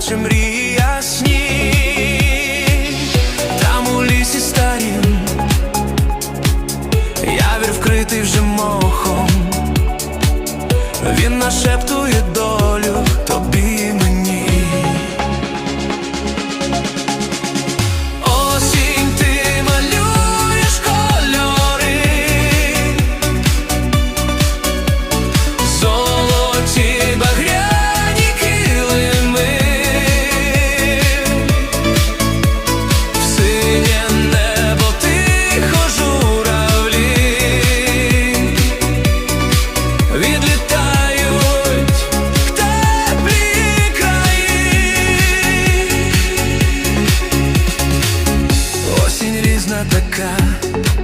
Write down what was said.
наче мрія сні там у лісі старім, явір вкритий вже мохом, він нашептує до. така.